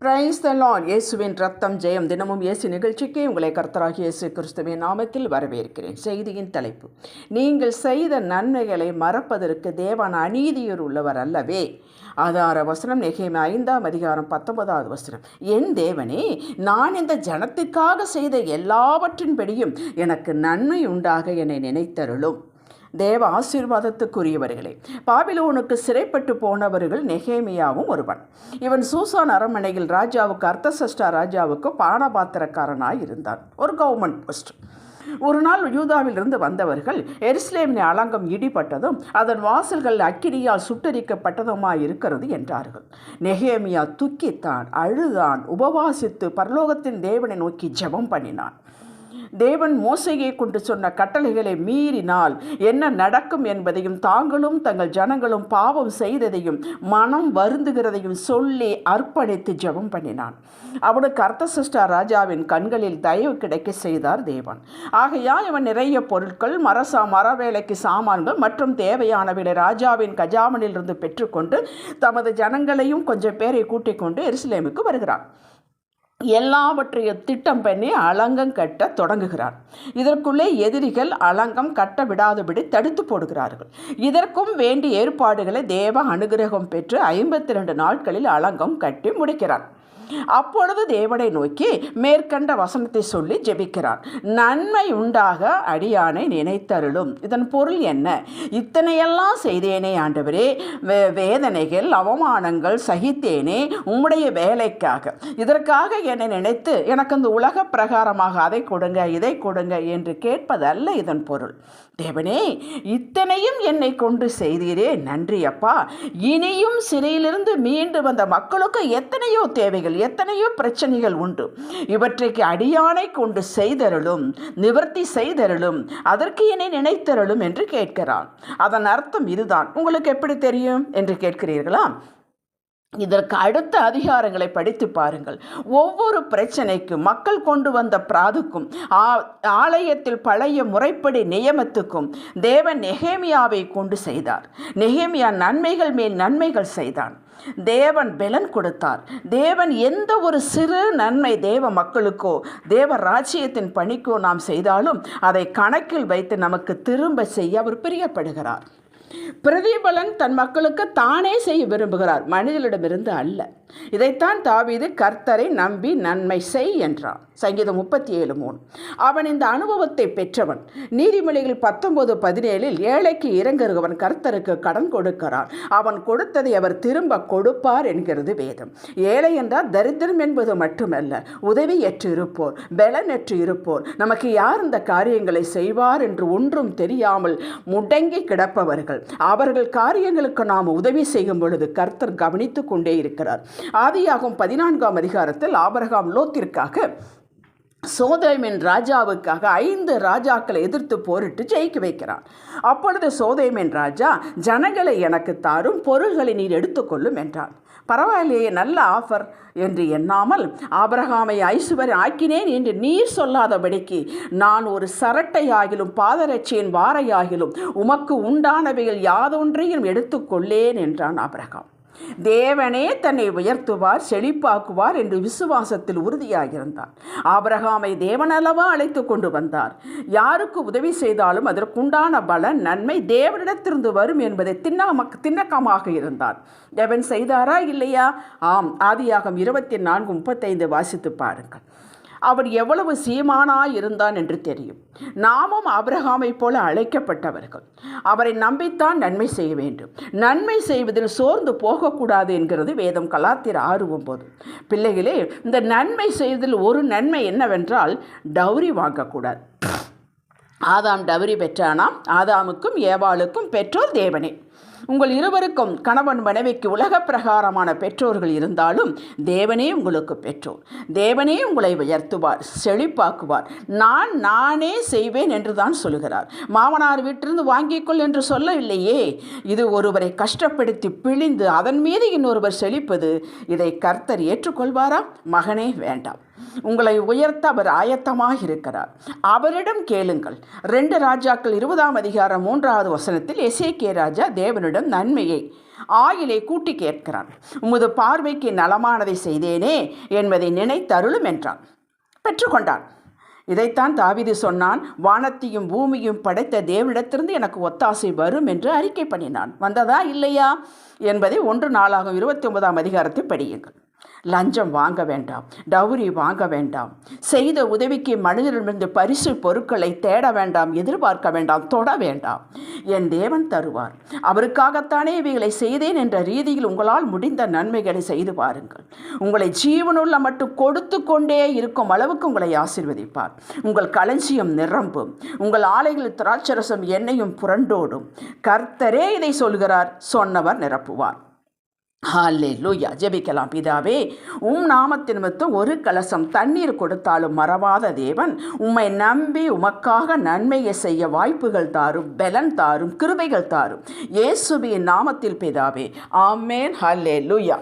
Praise the Lord இயேசுவின் ரத்தம் ஜெயம் தினமும் இயேசு நிகழ்ச்சிக்கு உங்களை கர்த்தராக இயேசு கிறிஸ்துவின் நாமத்தில் வரவேற்கிறேன். செய்தியின் தலைப்பு நீங்கள் செய்த நன்மைகளை மறப்பதற்கு தேவன் அநீதியூர் உள்ளவர் அல்லவே. ஆதார வசனம் நெகேமி ஐந்தாம் அதிகாரம் பத்தொன்பதாவது வசனம். என் தேவனே நான் இந்த ஜனத்துக்காக செய்த எல்லாவற்றின்படியும் எனக்கு நன்மை உண்டாக என்னை நினைத்தருளும். தேவ ஆசீர்வாதத்துக்குரியவர்களே. பாபிலோனுக்கு சிறைப்பட்டு போனவர்கள் நெகேமியாவும் ஒருவன். இவன் சூசான் அரண்மனையில் ராஜாவுக்கு அர்த்தசஷ்டா ராஜாவுக்கு பானபாத்திரக்காரனாய் இருந்தான். ஒரு கவர்மெண்ட் போஸ்ட் ஒரு நாள் யூதாவிலிருந்து வந்தவர்கள் எருசலேமின் அலங்கம் இடிபட்டதும் அதன் வாசல்கள் அக்கினியால் சுட்டரிக்கப்பட்டதுமாய் இருக்கிறது என்றார்கள். நெகேமியா துக்கித்தான் அழுதான் உபவாசித்து பரலோகத்தின் தேவனை நோக்கி ஜெபம் பண்ணினான். தேவன் மோசையை கொண்டு சொன்ன கட்டளைகளை மீறினால் என்ன நடக்கும் என்பதையும் தாங்களும் தங்கள் ஜனங்களும் பாவம் செய்ததையும் மனம் வருந்துகிறதையும் சொல்லி அர்ப்பணித்து ஜெபம் பண்ணினான். அவனுக்கு அர்த்தசிஷ்டா ராஜாவின் கண்களில் தயவு கிடைக்க செய்தார் தேவன். ஆகையால் இவன் நிறைய பொருட்கள் மரசா மர வேலைக்கு சாமான்கள் மற்றும் தேவையானவை ராஜாவின் கஜாமனிலிருந்து பெற்றுக்கொண்டு தமது ஜனங்களையும் கொஞ்சம் பேரை கூட்டிக் கொண்டு எருசலேமுக்கு வருகிறான். எல்லாவற்றையும் திட்டம் பண்ணி அலங்கம் கட்ட தொடங்குகிறார். இதற்குள்ளே எதிரிகள் அலங்கம் கட்ட விடாதபடி தடுத்து போடுகிறார்கள். இதற்கும் வேண்டிய ஏற்பாடுகளை தேவ அனுகிரகம் பெற்று ஐம்பத்தி ரெண்டு நாட்களில் அலங்கம் கட்டி முடிக்கிறார். அப்பொழுது தேவனை நோக்கி மேற்கண்ட வசனத்தை சொல்லி ஜெபிக்கிறான் நன்மை உண்டாக அடியானை நினைத்தருளும். இதன் பொருள் என்ன? இத்தனையெல்லாம் செய்தேனே ஆண்டவரே வே வேதனைகள் அவமானங்கள் சகித்தேனே உம்முடைய வேலைக்காக. இதற்காக என்னை நினைத்து எனக்கு அந்த உலக பிரகாரமாக அதை கொடுங்க இதை கொடுங்க என்று கேட்பதல்ல இதன் பொருள். தேவனே இத்தனையும் என்னை கொண்டு செய்தீரே நன்றி அப்பா இனியும் சிறையிலிருந்து மீண்டு வந்த மக்களுக்கு எத்தனையோ தேவைகள் எத்தனையோ பிரச்சனைகள் உண்டு. இவற்றைக்கு அடியானை கொண்டு செய்தருளும் நிவர்த்தி செய்தருளும் அதற்கு என்னை நினைத்தருளும் என்று கேட்கிறான். அதன் அர்த்தம் இதுதான். உங்களுக்கு எப்படி தெரியும்? என்று கேட்கிறீர்களா? இதற்கு அடுத்த அதிகாரங்களை படித்து பாருங்கள். ஒவ்வொரு பிரச்சனைக்கும் மக்கள் கொண்டு வந்த பிராதுக்கும் ஆலயத்தில் பழைய முறைப்படி நியமத்துக்கும் தேவன் நெகேமியாவை கொண்டு செய்தார். நெகேமியா நன்மைகள் மேல் நன்மைகள் செய்தான். தேவன் பலன் கொடுத்தார். தேவன் எந்த ஒரு சிறு நன்மை தேவ மக்களுக்கோ தேவ ராஜ்யத்தின் பணிக்கோ நாம் செய்தாலும் அதை கணக்கில் வைத்து நமக்கு திரும்ப செய்ய அவர் பிரியப்படுகிறார். பிரதிபலன் தன் மக்களுக்கு தானே செய்ய விரும்புகிறார். மனிதனிடமிருந்து அல்ல. இதைத்தான் தாவீது கர்த்தரை நம்பி நன்மை செய் என்றான் சங்கீதம் முப்பத்தி ஏழு மூணு. அவன் இந்த அனுபவத்தை பெற்றவன். நீதிமொழிகள் பத்தொன்பது பதினேழில் ஏழைக்கு இறங்குகிறவன் கர்த்தருக்கு கடன் கொடுக்கிறான். அவன் கொடுத்ததை அவர் திரும்ப கொடுப்பார் என்கிறது வேதம். ஏழை என்றால் தரித்திரம் என்பது மட்டுமல்ல. உதவியற்று இருப்போர் பலனற்று இருப்போர். நமக்கு யார் இந்த காரியங்களை செய்வார் என்று ஒன்றும் தெரியாமல் முடங்கி கிடப்பவர்கள். அவர்கள் காரியங்களுக்கு நாம் உதவி செய்யும் பொழுது கர்த்தர் கவனித்து கொண்டே இருக்கிறார். ஆதியாகும் பதினான்காம் அதிகாரத்தில் ஆபரகாம் லோத்திற்காக சோதேமின் ராஜாவுக்காக ஐந்து ராஜாக்களை எதிர்த்து போரிட்டு ஜெயிக்க வைக்கிறான். அப்பொழுது சோதேமின் ராஜா ஜனங்களை எனக்கு தாரும் பொருள்களை நீர் எடுத்துக்கொள்ளும் என்றான். பரவாயில்லையே நல்ல ஆஃபர் என்று எண்ணாமல் ஆபரகாமை ஐசுவரை ஆக்கினேன் என்று நீர் சொல்லாதபடிக்கு நான் ஒரு சரட்டையாகிலும் பாதரட்சியின் வாரையாகிலும் உமக்கு உண்டானவைகள் யாதொன்றையும் எடுத்துக்கொள்ளேன் என்றான் ஆபரகாம். தேவனே தன்னை உயர்த்துவார் செழிப்பாக்குவார் என்று விசுவாசத்தில் உறுதியாகியிருந்தார் ஆபரகாமை தேவனளவா அழைத்து கொண்டு வந்தார்? யாருக்கு உதவி செய்தாலும் அதற்குண்டான பலன் நன்மை தேவனிடத்திலிருந்து வரும் என்பதை திண்ணமக் திண்ணக்கமாக இருந்தார். தேவன் செய்தாரா இல்லையா? ஆம் ஆதியாகம் இருபத்தி நான்கு முப்பத்தைந்து வாசித்து பாருங்கள். அவன் எவ்வளவு சீமானாய் இருந்தான் என்று தெரியும். நாமும் அபிரகாமை போல அழைக்கப்பட்டவர்கள். அவரை நம்பித்தான் நன்மை செய்ய வேண்டும். நன்மை செய்வதில் சோர்ந்து போகக்கூடாது என்கிறது வேதம் கலாத்திர ஆறு ஒன்பது பிள்ளைகளே இந்த நன்மை செய்வதில் ஒரு நன்மை என்னவென்றால் டௌரி வாங்கக்கூடாது. ஆதாம் டவரி பெற்றானாம். ஆதாமுக்கும் ஏவாளுக்கும் பெற்றோர் தேவனே. உங்கள் இருவருக்கும் கணவன் மனைவிக்கு உலக பிரகாரமான பெற்றோர்கள் இருந்தாலும் தேவனே உங்களுக்கு பெற்றோர். தேவனே உங்களை உயர்த்துவார் செழிப்பாக்குவார். நான் நானே செய்வேன் என்று தான் சொல்கிறார். மாமனார் வீட்டிலிருந்து வாங்கிக்கொள் என்று சொல்லவில்லையே. இது ஒருவரை கஷ்டப்படுத்தி பிழிந்து அதன் மீது இன்னொருவர் செழிப்பது இதை கர்த்தர் ஏற்றுக்கொள்வாரா? மகனே வேண்டாம். உங்களை உயர்த்த அவர் ஆயத்தமாக இருக்கிறார் அவரிடம் கேளுங்கள். ரெண்டு ராஜாக்கள் இருபதாம் அதிகாரம் மூன்றாவது வசனத்தில் எசேக்கே ராஜா தேவனிடம் நன்மையை ஆயிலை கூட்டி கேட்கிறான். உமது பார்வைக்கு நலமானதை செய்தேனே என்பதை நினைத்தருளும் என்றான். பெற்றுக்கொண்டான். இதைத்தான் தாவிதி சொன்னான் வானத்தையும் பூமியும் படைத்த தேவனிடத்திலிருந்து எனக்கு ஒத்தாசை வரும் என்று அறிக்கை பண்ணினான். வந்ததா இல்லையா? என்பதை ஒன்று நாளாகும் இருபத்தி ஒன்பதாம் அதிகாரத்தை படியுங்கள். லஞ்சம் வாங்க வேண்டாம் டவுரி வாங்க வேண்டாம். செய்த உதவிக்கு மனிதரிடமிருந்து பரிசு பொருட்களை தேட வேண்டாம் எதிர்பார்க்க வேண்டாம் தொட வேண்டாம். என் தேவன் தருவார். அவருக்காகத்தானே இவைகளை செய்தேன் என்ற ரீதியில் உங்களால் முடிந்த நன்மைகளை செய்து பாருங்கள். உங்களை ஜீவனுள்ள மட்டும் கொடுத்து கொண்டே இருக்கும் அளவுக்கு உங்களை ஆசிர்வதிப்பார். உங்கள் களஞ்சியம் நிரம்பும். உங்கள் ஆலைகளில் திராட்சரசம் எண்ணெயும் புரண்டோடும். கர்த்தரே இதை சொல்கிறார் சொன்னவர் நிரப்புவார். ஹாலே லூயா ஜெபிக்கலாம் பிதாவே உம் நாமத்தின் நிமித்தம் ஒரு கலசம் தண்ணீர் கொடுத்தாலும் மறவாத தேவன் உம்மை நம்பி உமக்காக நன்மையை செய்ய வாய்ப்புகள் தாரும் பலன் தாரும் கிருபைகள் தாரும். இயேசுவின் நாமத்தில் பிதாவே ஆமேன் ஹல்லே லூயா